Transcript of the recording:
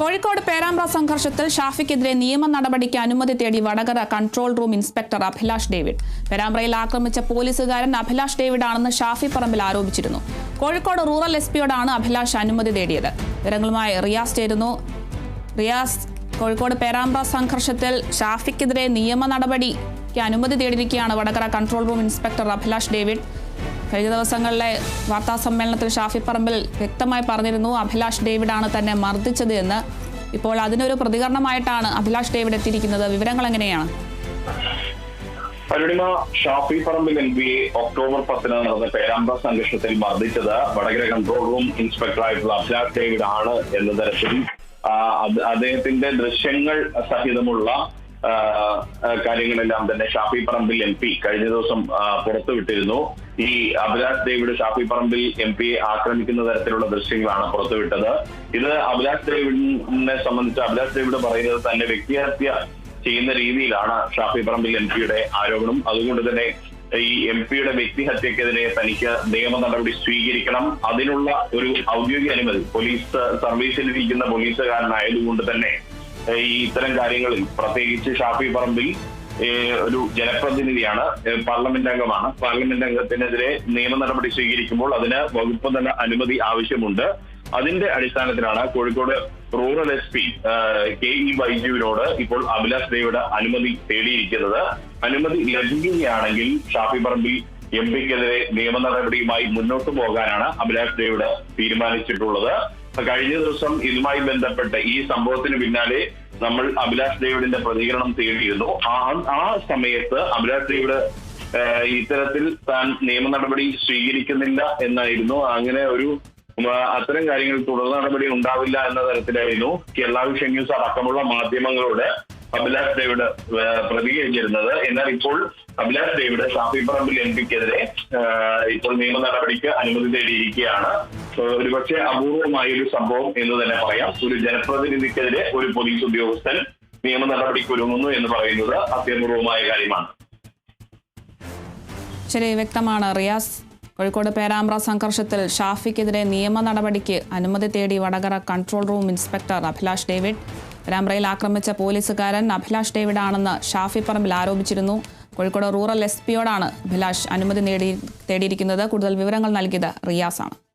കോഴിക്കോട് പേരാമ്പ്ര സംഘർഷത്തിൽ ഷാഫിക്കെതിരെ നിയമ നടപടിക്ക് അനുമതി തേടി Vadakara control room inspector Abhilash David. പേരാമ്പ്രയിൽ ആക്രമിച്ച പോലീസുകാരൻ അഭിലാഷ് ഡേവിഡ് ആണെന്ന് ഷാഫി പറമ്പിൽ ആരോപിച്ചിരുന്നു. കോഴിക്കോട് റൂറൽ എസ് പിയോടാണ് അഭിലാഷ് അനുമതി തേടിയത്. വിവരങ്ങളുമായി റിയാസ് ചേരുന്നു. റിയാസ് കോഴിക്കോട് പേരാമ്പ്ര സംഘർഷത്തിൽ ഷാഫിക്കെതിരെ നിയമ നടപടിക്ക് അനുമതി തേടിയിരിക്കുകയാണ് Vadakara control room inspector Abhilash David. കഴിഞ്ഞ ദിവസങ്ങളിലെ വാർത്താ സമ്മേളനത്തിൽ ഷാഫി പറമ്പിൽ വ്യക്തമായി പറഞ്ഞിരുന്നു അഭിലാഷ് ഡേവിഡാണ് തന്നെ മർദ്ദിച്ചത് എന്ന്. ഇപ്പോൾ അതിനൊരു പ്രതികരണമായിട്ടാണ് അഭിലാഷ് ഡേവിഡ് എത്തിയിരിക്കുന്നത്. വിവരങ്ങൾ എങ്ങനെയാണ്? Arunima Shafi Parambil L B October പത്തിന് നടന്ന പേരാമ്പ്ര സംഘർഷത്തിൽ മർദ്ദിച്ചത് വടകര കൺട്രോൾ റൂം ഇൻസ്പെക്ടറായിട്ടുള്ള അഭിലാഷ് ഡേവിഡ് ആണ് എന്ന തരത്തിൽ. അദ്ദേഹത്തിന്റെ ദൃശ്യങ്ങൾ സഹിതമുള്ള കാര്യങ്ങളെല്ലാം തന്നെ ഷാഫി പറമ്പിൽ എം പി കഴിഞ്ഞ ദിവസം പുറത്തുവിട്ടിരുന്നു. ഈ അഭിലാഷ് ദേവിയുടെ ഷാഫി പറമ്പിൽ എം പിയെ ആക്രമിക്കുന്ന തരത്തിലുള്ള ദൃശ്യങ്ങളാണ് പുറത്തുവിട്ടത്. ഇത് അഭിലാഷ് ദേവിനെ സംബന്ധിച്ച് അഭിലാഷ് ദേവിയുടെ പറയുന്നത് തന്നെ വ്യക്തിഹത്യ ചെയ്യുന്ന രീതിയിലാണ് ഷാഫി പറമ്പിൽ എം പിയുടെ ആരോപണം. അതുകൊണ്ട് തന്നെ ഈ എം പിയുടെ വ്യക്തിഹത്യക്കെതിരെ തനിക്ക് നിയമ നടപടി സ്വീകരിക്കണം. അതിനുള്ള ഒരു ഔദ്യോഗിക അനുമതി പോലീസ് സർവീസിലിരിക്കുന്ന പോലീസുകാരനായതുകൊണ്ട് തന്നെ ഈ ഇത്തരം കാര്യങ്ങളിൽ പ്രത്യേകിച്ച് ഷാഫി പറമ്പിൽ ഒരു ജനപ്രതിനിധിയാണ് പാർലമെന്റ് അംഗമാണ്. പാർലമെന്റ് അംഗത്തിനെതിരെ നിയമ നടപടി സ്വീകരിക്കുമ്പോൾ അതിന് വകുപ്പ് തല അനുമതി ആവശ്യമുണ്ട്. അതിന്റെ അടിസ്ഥാനത്തിലാണ് Kozhikode rural S P K E ബൈജുവിനോട് ഇപ്പോൾ അഭിലാഷ് ദേവിയുടെ അനുമതി തേടിയിരിക്കുന്നത്. അനുമതി ലഭിക്കുകയാണെങ്കിൽ ഷാഫി പറമ്പിൽ എം പിക്കെതിരെ നിയമ നടപടിയുമായി മുന്നോട്ട് പോകാനാണ് അഭിലാഷ് ദേവിയുടെ തീരുമാനിച്ചിട്ടുള്ളത്. കഴിഞ്ഞ ദിവസം ഇതുമായി ബന്ധപ്പെട്ട് ഈ സംഭവത്തിന് പിന്നാലെ നമ്മൾ അഭിലാഷ് ദേവിഡിന്റെ പ്രതികരണം തേടിയിരുന്നു. ആ സമയത്ത് അഭിലാഷ് ദേവിഡ് ഇത്തരത്തിൽ താൻ നിയമ നടപടി സ്വീകരിക്കുന്നില്ല എന്നായിരുന്നു. അങ്ങനെ ഒരു അത്തരം കാര്യങ്ങൾ തുടർ നടപടി ഉണ്ടാവില്ല എന്ന തരത്തിലായിരുന്നു കേരള വിഷൻ ന്യൂസ് അടക്കമുള്ള മാധ്യമങ്ങളോട് അഭിലാഷ് ഡേവിഡ് പ്രതികരിച്ചിരുന്നത്. എന്നാൽ ഇപ്പോൾ അഭിലാഷ് ഡേവിഡ് ഷാഫി പറമ്പിൽ എം പിക്കെതിരെ ഇപ്പോൾ നിയമ നടപടിക്ക് അനുമതി തേടിയിരിക്കുകയാണ്. ഒരുപക്ഷെ അപൂർവമായ ഒരു സംഭവം എന്ന് തന്നെ പറയാം. ഒരു ജനപ്രതിനിധിക്കെതിരെ ഒരു പോലീസ് ഉദ്യോഗസ്ഥൻ നിയമ നടപടിക്ക് ഒരുങ്ങുന്നു എന്ന് പറയുന്നത് അത്യപൂർവമായ കാര്യമാണ്. ശരി വ്യക്തമാണ്. റിയാസ് കോഴിക്കോട് പേരാമ്പ്ര സംഘർഷത്തിൽ ഷാഫിക്കെതിരെ നിയമ നടപടിക്ക് അനുമതി തേടി Vadakara control room inspector Abhilash David. പേരാമ്പ്രയിൽ ആക്രമിച്ച പോലീസുകാരൻ അഭിലാഷ് ഡേവിഡ് ആണെന്ന് ഷാഫി പറമ്പിൽ ആരോപിച്ചിരുന്നു. കോഴിക്കോട് റൂറൽ എസ് പിയോടാണ് അഭിലാഷ് അനുമതി നേടി തേടിയിരിക്കുന്നത്. കൂടുതൽ വിവരങ്ങൾ നൽകിയത് റിയാസാണ്.